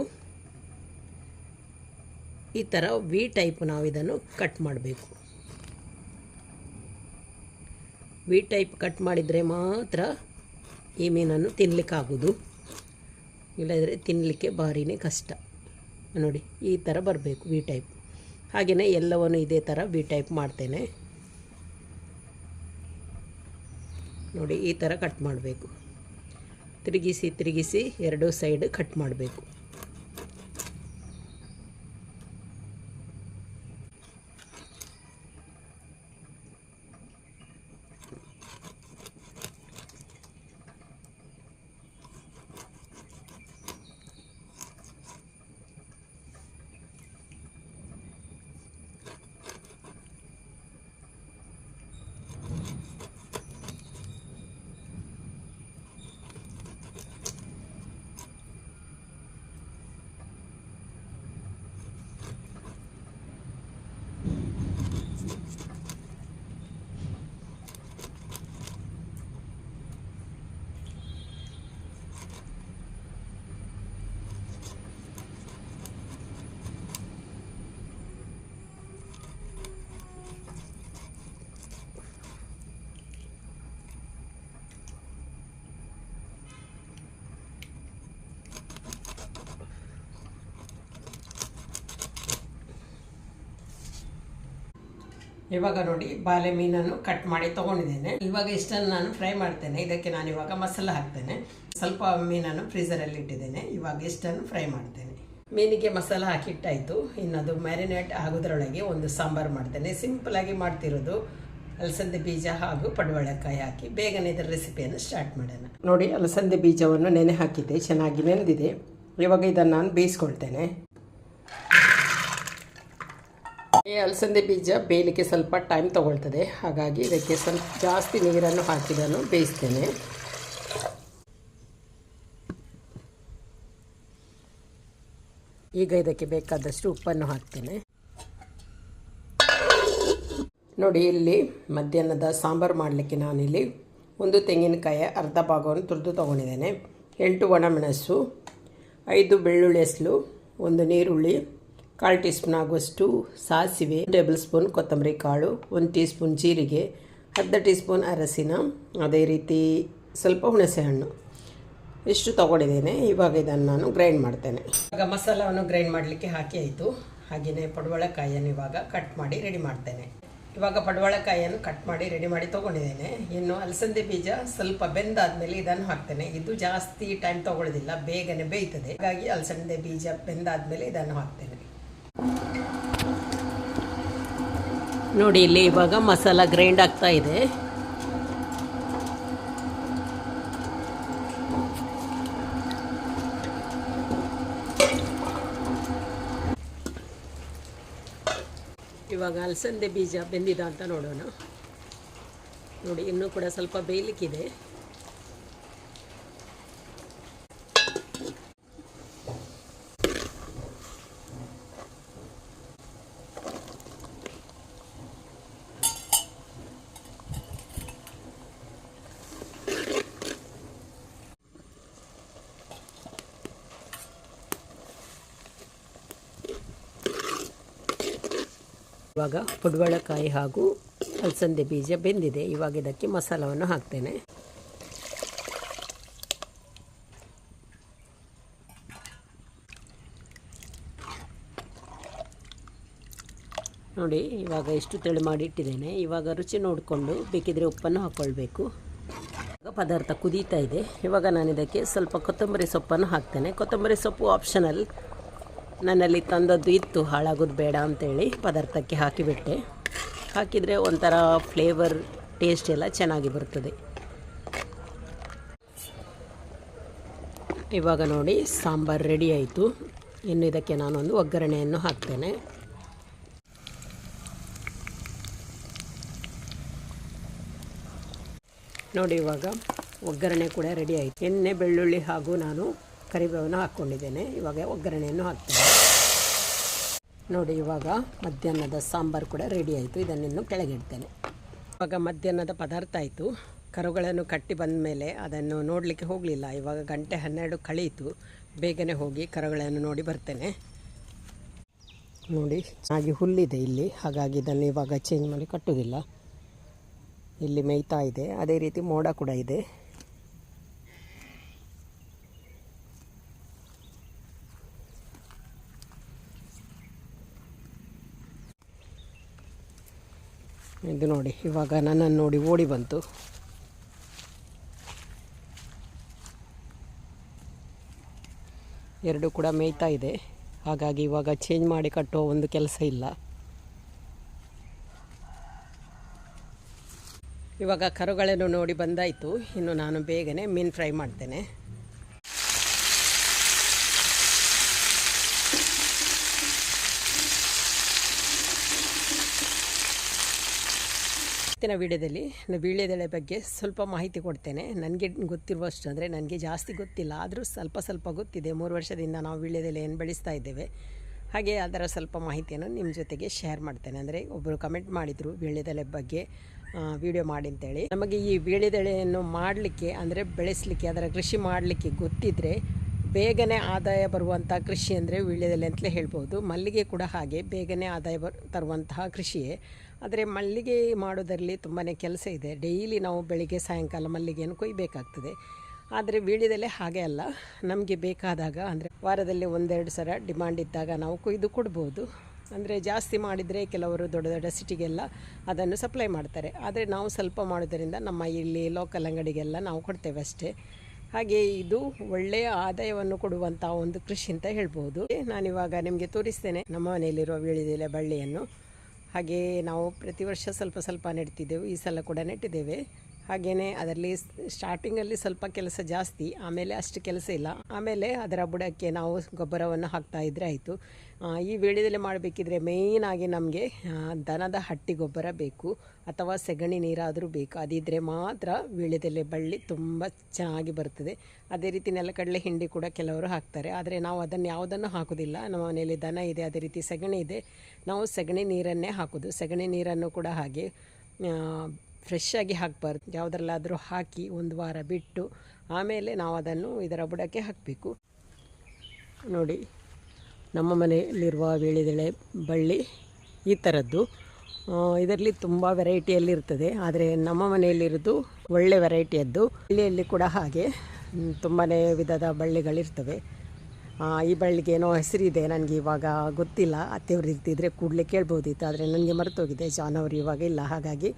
ಈ ಥರ ವಿ ಟೈಪ್ ನಾವು ಇದನ್ನು ಕಟ್ ಮಾಡಬೇಕು. ವಿ ಟೈಪ್ ಕಟ್ ಮಾಡಿದರೆ ಮಾತ್ರ ಈ ಮೀನನ್ನು ತಿನ್ನಲಿಕ್ಕಾಗೋದು ಇಲ್ಲದ್ರೆ ತಿನ್ನಲಿಕ್ಕೆ ಭಾರಿನೇ ಕಷ್ಟ. ನೋಡಿ, ಈ ಥರ ಬರಬೇಕು ವಿ ಟೈಪ್ ಹಾಗೆಯೇ ಎಲ್ಲವನ್ನು ಇದೇ ಥರ ವಿ ಟೈಪ್ ಮಾಡ್ತೇನೆ. ನೋಡಿ, ಈ ಥರ ಕಟ್ ಮಾಡಬೇಕು. ತಿರುಗಿಸಿ ತಿರುಗಿಸಿ ಎರಡೂ ಸೈಡ್ ಕಟ್ ಮಾಡಬೇಕು. ಇವಾಗ ನೋಡಿ ಬಾಳೆ ಮೀನನ್ನು ಕಟ್ ಮಾಡಿ ತಗೊಂಡಿದ್ದೇನೆ. ಇವಾಗ ಇಷ್ಟನ್ನು ನಾನು ಫ್ರೈ ಮಾಡ್ತೇನೆ. ಇದಕ್ಕೆ ನಾನು ಇವಾಗ ಮಸಾಲ ಹಾಕ್ತೇನೆ. ಸ್ವಲ್ಪ ಮೀನನ್ನು ಫ್ರೀಸರಲ್ಲಿ ಇಟ್ಟಿದ್ದೇನೆ. ಇವಾಗ ಇಷ್ಟನ್ನು ಫ್ರೈ ಮಾಡ್ತೇನೆ. ಮೀನಿಗೆ ಮಸಾಲ ಹಾಕಿಟ್ಟಾಯಿತು. ಇನ್ನದು ಮ್ಯಾರಿನೇಟ್ ಆಗೋದ್ರೊಳಗೆ ಒಂದು ಸಾಂಬಾರು ಮಾಡ್ತೇನೆ. ಸಿಂಪಲ್ ಆಗಿ ಮಾಡ್ತಿರೋದು ಅಲಸಂದೆ ಬೀಜ ಹಾಗೂ ಪಡವಳಕಾಯಿ ಹಾಕಿ ಬೇಗನೆ ಇದರ ರೆಸಿಪಿಯನ್ನು ಸ್ಟಾರ್ಟ್ ಮಾಡೋಣ. ನೋಡಿ, ಅಲಸಂದೆ ಬೀಜವನ್ನು ನೆನೆ ಹಾಕಿದ್ದೆ. ಚೆನ್ನಾಗಿ ನೆನೆದಿದೆ. ಇವಾಗ ಇದನ್ನು ನಾನು ಬೇಯಿಸ್ಕೊಳ್ತೇನೆ. ಈ ಅಲಸಂದೆ ಬೀಜ ಬೇಯಲಿಕ್ಕೆ ಸ್ವಲ್ಪ ಟೈಮ್ ತಗೊಳ್ತದೆ. ಹಾಗಾಗಿ ಇದಕ್ಕೆ ಸ್ವಲ್ಪ ಜಾಸ್ತಿ ನೀರನ್ನು ಹಾಕಿ ನಾನು ಬೇಯಿಸ್ತೇನೆ. ಈಗ ಇದಕ್ಕೆ ಬೇಕಾದಷ್ಟು ಉಪ್ಪನ್ನು ಹಾಕ್ತೇನೆ. ನೋಡಿ, ಇಲ್ಲಿ ಮಧ್ಯಾಹ್ನದ ಸಾಂಬಾರು ಮಾಡಲಿಕ್ಕೆ ನಾನಿಲ್ಲಿ ಒಂದು ತೆಂಗಿನಕಾಯಿ ಅರ್ಧ ಭಾಗವನ್ನು ತುರಿದು ತೊಗೊಂಡಿದ್ದೇನೆ. ಎಂಟು ಒಣಮೆಣಸು ಐದು ಬೆಳ್ಳುಳ್ಳಿ ಹೆಸಲು, ಒಂದು ನೀರುಳ್ಳಿ ಕಾಲು ಟೀ ಸ್ಪೂನ್ ಆಗುವಷ್ಟು ಸಾಸಿವೆ ಟೇಬಲ್ ಸ್ಪೂನ್ ಕೊತ್ತಂಬರಿ ಕಾಳು, ಒಂದು ಟೀ ಸ್ಪೂನ್ ಜೀರಿಗೆ, ಅರ್ಧ ಟೀ ಸ್ಪೂನ್ ಅರಸಿನ, ಅದೇ ರೀತಿ ಸ್ವಲ್ಪ ಹುಣಸೆ ಹಣ್ಣು ಇಷ್ಟು ತೊಗೊಂಡಿದ್ದೇನೆ. ಇವಾಗ ಇದನ್ನು ನಾನು ಗ್ರೈಂಡ್ ಮಾಡ್ತೇನೆ. ಇವಾಗ ಮಸಾಲವನ್ನು ಗ್ರೈಂಡ್ ಮಾಡಲಿಕ್ಕೆ ಹಾಕಿ ಆಯಿತು. ಹಾಗೆಯೇ ಪಡವಳಕಾಯಿಯನ್ನು ಇವಾಗ ಕಟ್ ಮಾಡಿ ರೆಡಿ ಮಾಡ್ತೇನೆ. ಇವಾಗ ಪಡವಳಕಾಯಿಯನ್ನು ಕಟ್ ಮಾಡಿ ರೆಡಿ ಮಾಡಿ ತೊಗೊಂಡಿದ್ದೇನೆ. ಇನ್ನು ಅಲಸಂದೆ ಬೀಜ ಸ್ವಲ್ಪ ಬೆಂದಾದ್ಮೇಲೆ ಇದನ್ನು ಹಾಕ್ತೇನೆ. ಇದು ಜಾಸ್ತಿ ಟೈಮ್ ತೊಗೊಳ್ಳೋದಿಲ್ಲ ಬೇಗನೆ ಬೇಯ್ತದೆ. ಹಾಗಾಗಿ ಅಲಸಂದೆ ಬೀಜ ಬೆಂದಾದ್ಮೇಲೆ ಇದನ್ನು ಹಾಕ್ತೇನೆ. ನೋಡಿ, ಇಲ್ಲಿ ಇವಾಗ ಮಸಾಲ ಗ್ರೈಂಡ್ ಆಗ್ತಾ ಇದೆ. ಇವಾಗ ಅಲಸಂದೆ ಬೀಜ ಬೆಂದಿದ ಅಂತ ನೋಡೋಣ. ನೋಡಿ, ಇನ್ನೂ ಕೂಡ ಸ್ವಲ್ಪ ಬೇಯಲಿಕ್ಕಿದೆ. ಇವಾಗ ಪುಡ್ವಳಕಾಯಿ ಹಾಗೂ ಅಲಸಂದೆ ಬೀಜ ಬೆಂದಿದೆ. ಇವಾಗ ಇದಕ್ಕೆ ಮಸಾಲವನ್ನು ಹಾಕ್ತೇನೆ. ನೋಡಿ, ಇವಾಗ ಎಷ್ಟು ತೆಳು ಮಾಡಿ ಇಟ್ಟಿದ್ದೇನೆ. ಇವಾಗ ರುಚಿ ನೋಡಿಕೊಂಡು ಬೇಕಿದ್ರೆ ಉಪ್ಪನ್ನು ಹಾಕ್ಕೊಳ್ಬೇಕು ಇವಾಗ ಪದಾರ್ಥ ಕುದೀತಾ ಇದೆ. ಇವಾಗ ನಾನು ಇದಕ್ಕೆ ಸ್ವಲ್ಪ ಕೊತ್ತಂಬರಿ ಸೊಪ್ಪನ್ನು ಹಾಕ್ತೇನೆ. ಕೊತ್ತಂಬರಿ ಸೊಪ್ಪು ಆಪ್ಷನಲ್ ನನ್ನಲ್ಲಿ ತಂದದ್ದು ಇತ್ತು, ಹಾಳಾಗೋದು ಬೇಡ ಅಂತೇಳಿ ಪದಾರ್ಥಕ್ಕೆ ಹಾಕಿಬಿಟ್ಟೆ. ಹಾಕಿದರೆ ಒಂಥರ ಫ್ಲೇವರ್, ಟೇಸ್ಟ್ ಎಲ್ಲ ಚೆನ್ನಾಗಿ ಬರ್ತದೆ. ಇವಾಗ ನೋಡಿ ಸಾಂಬಾರು ರೆಡಿ ಆಯಿತು. ಇನ್ನು ಇದಕ್ಕೆ ನಾನೊಂದು ಒಗ್ಗರಣೆಯನ್ನು ಹಾಕ್ತೇನೆ. ನೋಡಿ ಇವಾಗ ಒಗ್ಗರಣೆ ಕೂಡ ರೆಡಿ ಆಯಿತು. ಎಣ್ಣೆ, ಬೆಳ್ಳುಳ್ಳಿ ಹಾಗೂ ನಾನು ಕರಿಬೇವನ್ನು ಹಾಕ್ಕೊಂಡಿದ್ದೇನೆ. ಇವಾಗ ಒಗ್ಗರಣೆಯನ್ನು ಹಾಕ್ತೇನೆ. ನೋಡಿ, ಇವಾಗ ಮಧ್ಯಾಹ್ನದ ಸಾಂಬಾರು ಕೂಡ ರೆಡಿ ಆಯಿತು. ಇದನ್ನಿನ್ನು ಕೆಳಗಿಡ್ತೇನೆ ಇವಾಗ ಮಧ್ಯಾಹ್ನದ ಪದಾರ್ಥ ಆಯಿತು. ಕರುಗಳನ್ನು ಕಟ್ಟಿ ಬಂದ ಮೇಲೆ ಅದನ್ನು ನೋಡಲಿಕ್ಕೆ ಹೋಗಲಿಲ್ಲ. ಇವಾಗ ಗಂಟೆ ಹನ್ನೆರಡು ಕಳೆಯಿತು ಬೇಗನೆ ಹೋಗಿ ಕರುಗಳನ್ನು ನೋಡಿ ಬರ್ತೇನೆ. ನೋಡಿ, ಚೆನ್ನಾಗಿ ಹುಲ್ಲಿದೆ ಇಲ್ಲಿ. ಹಾಗಾಗಿ ಇದನ್ನು ಇವಾಗ ಚೇಂಜ್ ಮಾಡಿ ಕಟ್ಟುವುದಿಲ್ಲ. ಇಲ್ಲಿ ಮೇಯ್ತಾ ಇದೆ. ಅದೇ ರೀತಿ ಮೋಡ ಕೂಡ ಇದೆ. ಇದು ನೋಡಿ, ಇವಾಗ ನನ್ನನ್ನು ನೋಡಿ ಓಡಿ ಬಂತು. ಎರಡು ಕೂಡ ಮೇಯ್ತಾ ಇದೆ. ಹಾಗಾಗಿ ಇವಾಗ ಚೇಂಜ್ ಮಾಡಿ ಕಟ್ಟೋ ಒಂದು ಕೆಲಸ ಇಲ್ಲ. ಇವಾಗ ಕರುಗಳನ್ನು ನೋಡಿ ಬಂದಾಯಿತು. ಇನ್ನು ನಾನು ಬೇಗನೆ ಮೀನು ಫ್ರೈ ಮಾಡ್ತೇನೆ. ಇವತ್ತಿನ ವೀಡಿಯೋದಲ್ಲಿ ನಾನು ವೀಳ್ಯದೆಲೆ ಬಗ್ಗೆ ಸ್ವಲ್ಪ ಮಾಹಿತಿ ಕೊಡ್ತೇನೆ. ನನಗೆ ಗೊತ್ತಿರುವಷ್ಟು ಅಂದರೆ ನನಗೆ ಜಾಸ್ತಿ ಗೊತ್ತಿಲ್ಲ. ಆದರೂ ಸ್ವಲ್ಪ ಸ್ವಲ್ಪ ಗೊತ್ತಿದೆ. ಮೂರು ವರ್ಷದಿಂದ ನಾವು ವೀಳ್ಯದೆಲೆಯನ್ನು ಬೆಳೆಸ್ತಾ ಇದ್ದೇವೆ. ಹಾಗೆ ಅದರ ಸ್ವಲ್ಪ ಮಾಹಿತಿಯನ್ನು ನಿಮ್ಮ ಜೊತೆಗೆ ಶೇರ್ ಮಾಡ್ತೇನೆ. ಅಂದರೆ ಒಬ್ಬರು ಕಮೆಂಟ್ ಮಾಡಿದರು ವೀಳ್ಯದೆಲೆ ಬಗ್ಗೆ ವಿಡಿಯೋ ಮಾಡಿ ಅಂತೇಳಿ. ನಮಗೆ ಈ ವೀಳ್ಯದೆಳೆಯನ್ನು ಮಾಡಲಿಕ್ಕೆ ಅಂದರೆ ಬೆಳೆಸಲಿಕ್ಕೆ, ಅದರ ಕೃಷಿ ಮಾಡಲಿಕ್ಕೆ ಗೊತ್ತಿದ್ದರೆ ಬೇಗನೆ ಆದಾಯ ಬರುವಂಥ ಕೃಷಿ ಅಂದರೆ ವೀಳ್ಯದೆಲೆ ಅಂತಲೇ ಹೇಳ್ಬೋದು. ಮಲ್ಲಿಗೆ ಕೂಡ ಹಾಗೆ ಬೇಗನೆ ಆದಾಯ ಬರ್ ತರುವಂತಹ ಕೃಷಿಯೇ. ಆದರೆ ಮಲ್ಲಿಗೆ ಮಾಡೋದರಲ್ಲಿ ತುಂಬಾ ಕೆಲಸ ಇದೆ. ಡೈಲಿ ನಾವು ಬೆಳಿಗ್ಗೆ ಸಾಯಂಕಾಲ ಮಲ್ಲಿಗೆಯನ್ನು ಕೊಯ್ಬೇಕಾಗ್ತದೆ. ಆದರೆ ವೀಳ್ಯದೆಲೆ ಹಾಗೆ ಅಲ್ಲ. ನಮಗೆ ಬೇಕಾದಾಗ ಅಂದರೆ ವಾರದಲ್ಲಿ ಒಂದೆರಡು ಸಲ ಡಿಮಾಂಡ್ ಇದ್ದಾಗ ನಾವು ಕೊಯ್ದು ಕೊಡ್ಬೋದು. ಅಂದರೆ ಜಾಸ್ತಿ ಮಾಡಿದರೆ ಕೆಲವರು ದೊಡ್ಡ ದೊಡ್ಡ ಸಿಟಿಗೆಲ್ಲ ಅದನ್ನು ಸಪ್ಲೈ ಮಾಡ್ತಾರೆ. ಆದರೆ ನಾವು ಸ್ವಲ್ಪ ಮಾಡೋದರಿಂದ ನಮ್ಮ ಇಲ್ಲಿ ಲೋಕಲ್ ಅಂಗಡಿಗೆಲ್ಲ ನಾವು ಕೊಡ್ತೇವೆ ಅಷ್ಟೇ. ಹಾಗೆ ಇದು ಒಳ್ಳೆಯ ಆದಾಯವನ್ನು ಕೊಡುವಂಥ ಒಂದು ಕೃಷಿ ಅಂತ ಹೇಳ್ಬೋದು. ನಾನಿವಾಗ ನಿಮಗೆ ತೋರಿಸ್ತೇನೆ. ನಮ್ಮ ಮನೆಯಲ್ಲಿರುವ ವೀಳ್ಯದೆಲೆ ಬಳ್ಳಿಯನ್ನು. ಹಾಗೆ ನಾವು ಪ್ರತಿ ವರ್ಷ ಸ್ವಲ್ಪ ಸ್ವಲ್ಪ ನೆಡ್ತಿದ್ದೆವು. ಈ ಸಲ ಕೂಡ ನೆಟ್ಟಿದ್ದೇವೆ. ಹಾಗೆಯೇ ಅದರಲ್ಲಿ ಸ್ಟಾರ್ಟಿಂಗಲ್ಲಿ ಸ್ವಲ್ಪ ಕೆಲಸ ಜಾಸ್ತಿ, ಆಮೇಲೆ ಅಷ್ಟು ಕೆಲಸ ಇಲ್ಲ. ಆಮೇಲೆ ಅದರ ಬುಡಕ್ಕೆ ನಾವು ಗೊಬ್ಬರವನ್ನು ಹಾಕ್ತಾ ಇದ್ದರೆ ಆಯಿತು. ಈ ವೇಳೆಯಲ್ಲಿ ಮಾಡಬೇಕಿದ್ರೆ ಮೇಯ್ನಾಗಿ ನಮಗೆ ದನದ ಹಟ್ಟಿ ಗೊಬ್ಬರ ಬೇಕು, ಅಥವಾ ಸೆಗಣಿ ನೀರಾದರೂ ಬೇಕು. ಅದಿದ್ದರೆ ಮಾತ್ರ ವೀಳ್ಯದೆಲೆ ಬಳ್ಳಿ ತುಂಬ ಚೆನ್ನಾಗಿ ಬರ್ತದೆ. ಅದೇ ರೀತಿ ನೆಲಕಡಲೆ ಹಿಂಡಿ ಕೂಡ ಕೆಲವರು ಹಾಕ್ತಾರೆ. ಆದರೆ ನಾವು ಅದನ್ನು ಯಾವುದನ್ನು ಹಾಕೋದಿಲ್ಲ. ನಮ್ಮ ಮನೆಯಲ್ಲಿ ದನ ಇದೆ, ಅದೇ ರೀತಿ ಸೆಗಣಿ ಇದೆ. ನಾವು ಸೆಗಣಿ ನೀರನ್ನೇ ಹಾಕೋದು. ಸೆಗಣಿ ನೀರನ್ನು ಕೂಡ ಹಾಗೆ ಫ್ರೆಶ್ ಆಗಿ ಹಾಕಬಾರ್ದು. ಯಾವುದ್ರಲ್ಲಾದರೂ ಹಾಕಿ ಒಂದು ವಾರ ಬಿಟ್ಟು ಆಮೇಲೆ ನಾವು ಅದನ್ನು ಇದರ ಬುಡಕ್ಕೆ ಹಾಕಬೇಕು. ನೋಡಿ, ನಮ್ಮ ಮನೆಯಲ್ಲಿರುವ ವೀಳಿದೆಳೆ ಬಳ್ಳಿ ಈ ಥರದ್ದು ಇದರಲ್ಲಿ ತುಂಬ ವೆರೈಟಿಯಲ್ಲಿರ್ತದೆ ಆದರೆ ನಮ್ಮ ಮನೆಯಲ್ಲಿರೋದು ಒಳ್ಳೆ ವೆರೈಟಿಯದ್ದು ಬಳ್ಳಿಯಲ್ಲಿ ಕೂಡ ಹಾಗೆ ತುಂಬಾ ವಿಧದ ಬಳ್ಳಿಗಳಿರ್ತವೆ. ಈ ಬಳ್ಳಿಗೆ ಏನೋ ಹೆಸರಿದೆ ನನಗೆ ಇವಾಗ ಗೊತ್ತಿಲ್ಲ. ಅತ್ತೆಯವ್ರು ಇರ್ತಿದ್ರೆ ಕೂಡಲೇ ಕೇಳ್ಬೋದಿತ್ತು, ಆದರೆ ನನಗೆ ಮರೆತೋಗಿದೆ ಜಾನ್ ಅವರು ಇವಾಗ ಇಲ್ಲ. ಹಾಗಾಗಿ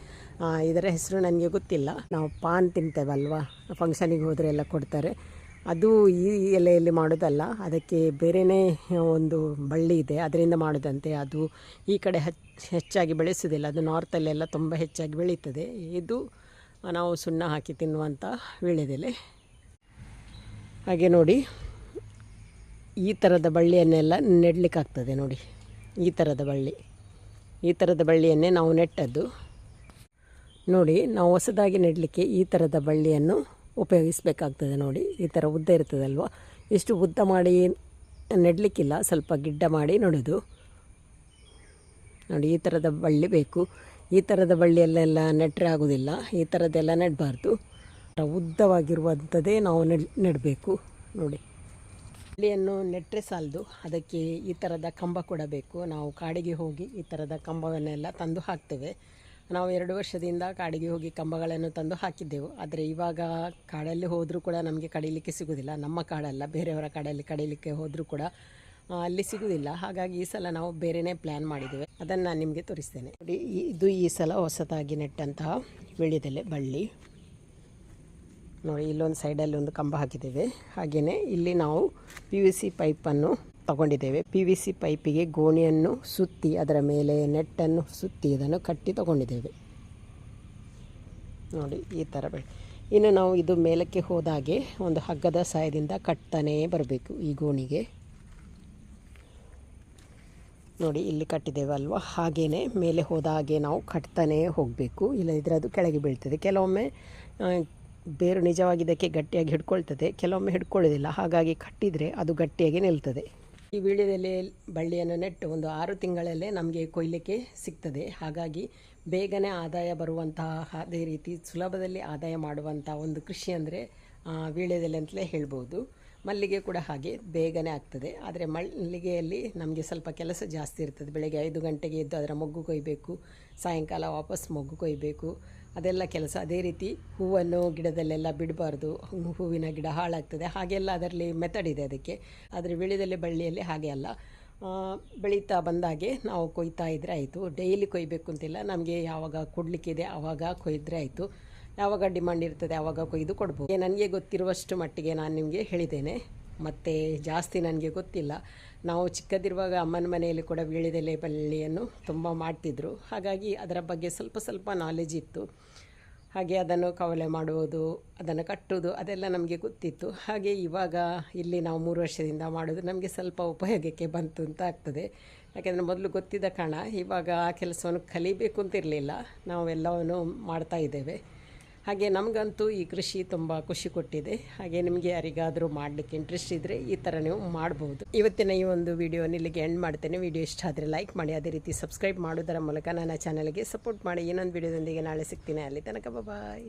ಇದರ ಹೆಸರು ನನಗೆ ಗೊತ್ತಿಲ್ಲ. ನಾವು ಪಾನ್ ತಿಂತೇವಲ್ವ? ಫಂಕ್ಷನಿಗೆ ಹೋದರೆ ಎಲ್ಲ ಕೊಡ್ತಾರೆ. ಅದು ಈ ಎಲೆಯಲ್ಲಿ ಮಾಡೋದಲ್ಲ, ಅದಕ್ಕೆ ಬೇರೆಯೇ ಒಂದು ಬಳ್ಳಿ ಇದೆ, ಅದರಿಂದ ಮಾಡೋದಂತೆ. ಅದು ಈ ಕಡೆ ಹೆಚ್ಚು ಹೆಚ್ಚಾಗಿ ಬೆಳೆಸೋದಿಲ್ಲ ಅದು ನಾರ್ತಲ್ಲೆಲ್ಲ ತುಂಬ ಹೆಚ್ಚಾಗಿ ಬೆಳೀತದೆ. ಇದು ನಾವು ಸುಣ್ಣ ಹಾಕಿ ತಿನ್ನುವಂಥ ವೀಳ್ಯದೆಲೆ. ಹಾಗೆ ನೋಡಿ. ಈ ಥರದ ಬಳ್ಳಿಯನ್ನೆಲ್ಲ ನೆಡಲಿಕ್ಕಾಗ್ತದೆ ನೋಡಿ. ಈ ಥರದ ಬಳ್ಳಿ. ಈ ಥರದ ಬಳ್ಳಿಯನ್ನೇ ನಾವು ನೆಟ್ಟದ್ದು. ನೋಡಿ, ನಾವು ಹೊಸದಾಗಿ ನೆಡಲಿಕ್ಕೆ ಈ ಥರದ ಬಳ್ಳಿಯನ್ನು ಉಪಯೋಗಿಸಬೇಕಾಗ್ತದೆ ನೋಡಿ. ಈ ಥರ ಉದ್ದ ಇರ್ತದಲ್ವ? ಇಷ್ಟು ಉದ್ದ ಮಾಡಿ ನೆಡಲಿಕ್ಕಿಲ್ಲ, ಸ್ವಲ್ಪ ಗಿಡ್ಡ ಮಾಡಿ ನೆಡೋದು. ನೋಡಿ, ಈ ಥರದ ಬಳ್ಳಿ ಬೇಕು. ಈ ಥರದ ಬಳ್ಳಿಯಲ್ಲೆಲ್ಲ ನೆಟ್ಟರೆ ಆಗೋದಿಲ್ಲ. ಈ ಥರದ್ದೆಲ್ಲ ನೆಡಬಾರ್ದು. ಉದ್ದವಾಗಿರುವಂಥದ್ದೇ ನಾವು ನೆಡ್, ನೆಡಬೇಕು. ನೋಡಿ. ಬಳ್ಳಿಯನ್ನು ನೆಟ್ಟರೆ ಸಾಲದು. ಅದಕ್ಕೆ ಈ ಥರದ ಕಂಬ ಕೊಡಬೇಕು. ನಾವು ಕಾಡಿಗೆ ಹೋಗಿ ಈ ಥರದ ಕಂಬವನ್ನೆಲ್ಲ ತಂದು ಹಾಕ್ತೇವೆ. ನಾವು ಎರಡು ವರ್ಷದಿಂದ ಕಾಡಿಗೆ ಹೋಗಿ ಕಂಬಗಳನ್ನು ತಂದು ಹಾಕಿದ್ದೆವು. ಆದರೆ ಇವಾಗ ಕಾಡಲ್ಲಿ ಹೋದರೂ ಕೂಡ ನಮಗೆ ಕಡಿಲಿಕ್ಕೆ ಸಿಗುವುದಿಲ್ಲ ನಮ್ಮ ಕಾಡಲ್ಲ, ಬೇರೆಯವರ ಕಾಡಲ್ಲಿ ಕಡಿಲಿಕ್ಕೆ ಹೋದರೂ ಕೂಡ ಅಲ್ಲಿ ಸಿಗುವುದಿಲ್ಲ ಹಾಗಾಗಿ ಈ ಸಲ ನಾವು ಬೇರೆಯೇ ಪ್ಲ್ಯಾನ್ ಮಾಡಿದ್ದೇವೆ. ಅದನ್ನು ನಾನು ನಿಮಗೆ ತೋರಿಸ್ತೇನೆ. ನೋಡಿ ಇದು ಈ ಸಲ ಹೊಸದಾಗಿ ನೆಟ್ಟಂತಹ ಬೆಳೆದೆಲೆ ಬಳ್ಳಿ. ನೋಡಿ, ಇಲ್ಲೊಂದು ಸೈಡಲ್ಲಿ ಒಂದು ಕಂಬ ಹಾಕಿದ್ದೇವೆ. ಹಾಗೆಯೇ ಇಲ್ಲಿ ನಾವು ಪಿ ವಿ ಸಿ ಪೈಪನ್ನು ತಗೊಂಡಿದ್ದೇವೆ. ಪಿ ವಿ ಸಿ ಪೈಪಿಗೆ ಗೋಣಿಯನ್ನು ಸುತ್ತಿ, ಅದರ ಮೇಲೆ ನೆಟ್ಟನ್ನು ಸುತ್ತಿ ಇದನ್ನು ಕಟ್ಟಿ ತಗೊಂಡಿದ್ದೇವೆ. ನೋಡಿ, ಈ ಥರ ಬೆಳೆ ಇನ್ನು ನಾವು ಇದು ಮೇಲಕ್ಕೆ ಹೋದಾಗೆ ಒಂದು ಹಗ್ಗದ ಸಹಾಯದಿಂದ ಕಟ್ತಾನೇ ಬರಬೇಕು ಈ ಗೋಣಿಗೆ. ನೋಡಿ, ಇಲ್ಲಿ ಕಟ್ಟಿದ್ದೇವೆ ಅಲ್ವಾ? ಹಾಗೆಯೇ ಮೇಲೆ ಹೋದಾಗೆ ನಾವು ಕಟ್ತಾನೇ ಹೋಗಬೇಕು. ಇಲ್ಲದಿದ್ದರೆ ಅದು ಕೆಳಗೆ ಬೀಳ್ತದೆ. ಕೆಲವೊಮ್ಮೆ ಬೇರು ನಿಜವಾಗಿ ಇದಕ್ಕೆ ಗಟ್ಟಿಯಾಗಿ ಹಿಡ್ಕೊಳ್ತದೆ. ಕೆಲವೊಮ್ಮೆ ಹಿಡ್ಕೊಳ್ಳೋದಿಲ್ಲ. ಹಾಗಾಗಿ ಕಟ್ಟಿದರೆ ಅದು ಗಟ್ಟಿಯಾಗಿ ನಿಲ್ತದೆ. ಈ ವೀಳ್ಯದೆಲೆ ಬಳ್ಳಿಯನ್ನು ನೆಟ್ಟು ಒಂದು ಆರು ತಿಂಗಳಲ್ಲೇ ನಮಗೆ ಕೊಯ್ಲಿಕ್ಕೆ ಸಿಗ್ತದೆ. ಹಾಗಾಗಿ ಬೇಗನೆ ಆದಾಯ ಬರುವಂತಹ ಅದೇ ರೀತಿ ಸುಲಭದಲ್ಲಿ ಆದಾಯ ಮಾಡುವಂಥ ಒಂದು ಕೃಷಿ ಅಂದರೆ ವೀಳ್ಯದೆಲೆ ಅಂತಲೇ ಹೇಳ್ಬೋದು. ಮಲ್ಲಿಗೆ ಕೂಡ ಹಾಗೆ ಬೇಗನೆ ಆಗ್ತದೆ. ಆದರೆ ಮಲ್ಲಿಗೆಯಲ್ಲಿ ನಮಗೆ ಸ್ವಲ್ಪ ಕೆಲಸ ಜಾಸ್ತಿ ಇರ್ತದೆ. ಬೆಳಗ್ಗೆ ಐದು ಗಂಟೆಗೆ ಎದ್ದು ಅದರ ಮೊಗ್ಗು ಕೊಯ್ಬೇಕು, ಸಾಯಂಕಾಲ ವಾಪಸ್ ಮೊಗ್ಗು ಕೊಯ್ಯಬೇಕು ಅದೆಲ್ಲ ಕೆಲಸ. ಅದೇ ರೀತಿ ಹೂವನ್ನು ಗಿಡದಲ್ಲೆಲ್ಲ ಬಿಡಬಾರ್ದು. ಹೂವಿನ ಗಿಡ ಹಾಳಾಗ್ತದೆ. ಹಾಗೆಲ್ಲ ಅದರಲ್ಲಿ ಮೆಥಡ್ ಇದೆ ಅದಕ್ಕೆ. ಆದರೆ ವಿಳಿದಲ್ಲಿ ಬಳ್ಳಿಯಲ್ಲಿ ಹಾಗೆ ಅಲ್ಲ. ಬೆಳೀತಾ ಬಂದಾಗೆ ನಾವು ಕೊಯ್ತಾ ಇದ್ರೆ ಆಯಿತು. ಡೈಲಿ ಕೊಯ್ಬೇಕು ಅಂತಿಲ್ಲ. ನಮಗೆ ಯಾವಾಗ ಕೊಡಲಿಕ್ಕಿದೆ ಆವಾಗ ಕೊಯ್ದರೆ ಆಯಿತು. ಯಾವಾಗ ಡಿಮಾಂಡ್ ಇರ್ತದೆ ಆವಾಗ ಕೊಯ್ದು ಕೊಡ್ಬೋದು. ನನಗೆ ಗೊತ್ತಿರುವಷ್ಟು ಮಟ್ಟಿಗೆ ನಾನು ನಿಮಗೆ ಹೇಳಿದ್ದೇನೆ. ಮತ್ತು ಜಾಸ್ತಿ ನನಗೆ ಗೊತ್ತಿಲ್ಲ. ನಾವು ಚಿಕ್ಕದಿರುವಾಗ ಅಮ್ಮನ ಮನೆಯಲ್ಲಿ ಕೂಡ ವೀಳ್ಯದೆಲೆ ಬಳ್ಳಿಯನ್ನು ತುಂಬ ಮಾಡ್ತಿದ್ರು. ಹಾಗಾಗಿ ಅದರ ಬಗ್ಗೆ ಸ್ವಲ್ಪ ಸ್ವಲ್ಪ ನಾಲೆಜ್ ಇತ್ತು. ಹಾಗೆ ಅದನ್ನು ಕವಲೆ ಮಾಡುವುದು, ಅದನ್ನು ಕಟ್ಟುವುದು ಅದೆಲ್ಲ ನಮಗೆ ಗೊತ್ತಿತ್ತು. ಹಾಗೆ ಇವಾಗ ಇಲ್ಲಿ ನಾವು ಮೂರು ವರ್ಷದಿಂದ ಮಾಡೋದು ನಮಗೆ ಸ್ವಲ್ಪ ಉಪಯೋಗಕ್ಕೆ ಬಂತು ಅಂತ ಆಗ್ತದೆ. ಯಾಕೆಂದರೆ ಮೊದಲು ಗೊತ್ತಿದ್ದ ಕಾರಣ ಇವಾಗ ಆ ಕೆಲಸವನ್ನು ಕಲಿಬೇಕು ಅಂತಿರಲಿಲ್ಲ ನಾವೆಲ್ಲವನ್ನು ಮಾಡ್ತಾ ಇದ್ದೇವೆ. ಹಾಗೆ ನಮಗಂತೂ ಈ ಕೃಷಿ ತುಂಬ ಖುಷಿ ಕೊಟ್ಟಿದೆ. ಹಾಗೆ ನಿಮಗೆ ಯಾರಿಗಾದರೂ ಮಾಡಲಿಕ್ಕೆ ಇಂಟ್ರೆಸ್ಟ್ ಇದ್ದರೆ ಈ ಥರ ನೀವು ಮಾಡ್ಬೋದು. ಇವತ್ತಿನ ಈ ಒಂದು ವಿಡಿಯೋ ಇಲ್ಲಿಗೆ ಎಂಡ್ ಮಾಡ್ತೇನೆ. ವಿಡಿಯೋ ಇಷ್ಟ ಆದರೆ ಲೈಕ್ ಮಾಡಿ, ಅದೇ ರೀತಿ ಸಬ್ಸ್ಕ್ರೈಬ್ ಮಾಡೋದರ ಮೂಲಕ ನನ್ನ ಚಾನಲ್ಗೆ ಸಪೋರ್ಟ್ ಮಾಡಿ. ಇನ್ನೊಂದು ವಿಡಿಯೋದೊಂದಿಗೆ ನಾಳೆ ಸಿಗ್ತೀನಿ. ಅಲ್ಲಿ ತನಕ ಬಾಯ್